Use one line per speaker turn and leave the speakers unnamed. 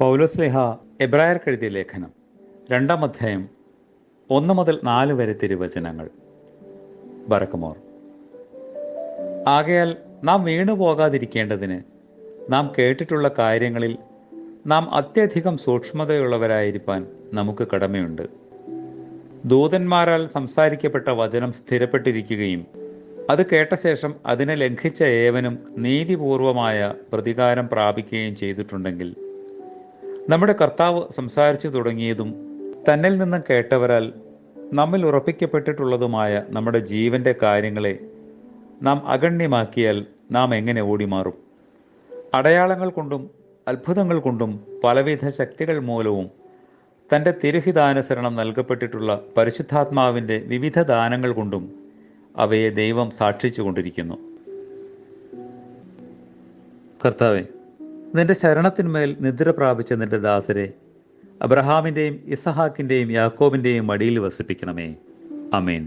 പൗലോസ്ലേഹ എബ്രായർ കഴുതിയ ലേഖനം. രണ്ടാം അധ്യായം ഒന്ന് മുതൽ നാല് വരെ തിരുവചനങ്ങൾ. ബറക്കമോർ ആകയാൽ നാം വീണു പോകാതിരിക്കേണ്ടതിന് നാം കേട്ടിട്ടുള്ള കാര്യങ്ങളിൽ നാം അത്യധികം സൂക്ഷ്മതയുള്ളവരായിരിക്കാൻ നമുക്ക് കടമയുണ്ട്. ദൂതന്മാരാൽ സംസാരിക്കപ്പെട്ട വചനം സ്ഥിരപ്പെട്ടിരിക്കുകയും അത് കേട്ട ശേഷം അതിനെ ലംഘിച്ച ഏവനും നീതിപൂർവമായ പ്രതികാരം പ്രാപിക്കുകയും ചെയ്തിട്ടുണ്ടെങ്കിൽ നമ്മുടെ കർത്താവ് സംസാരിച്ചു തുടങ്ങിയതും തന്നിൽ നിന്നും കേട്ടവരാൽ നമ്മിൽ ഉറപ്പിക്കപ്പെട്ടിട്ടുള്ളതുമായ നമ്മുടെ ജീവന്റെ കാര്യങ്ങളെ നാം അഗണ്യമാക്കിയാൽ നാം എങ്ങനെ ഓടിമാറും? അടയാളങ്ങൾ കൊണ്ടും അത്ഭുതങ്ങൾ കൊണ്ടും പലവിധ ശക്തികൾ മൂലവും തന്റെ തിരുഹിതാനുസരണം നൽകപ്പെട്ടിട്ടുള്ള പരിശുദ്ധാത്മാവിന്റെ വിവിധ ദാനങ്ങൾ കൊണ്ടും അവയെ ദൈവം സാക്ഷിച്ചു കൊണ്ടിരിക്കുന്നു. കർത്താവെ നിന്റെ ശരണത്തിന്മേൽ നിദ്ര പ്രാപിച്ച നിന്റെ ദാസരെ അബ്രഹാമിന്റെയും ഇസഹാക്കിന്റെയും യാക്കോബിന്റെയും മടിയിൽ വസിപ്പിക്കണമേ. അമേൻ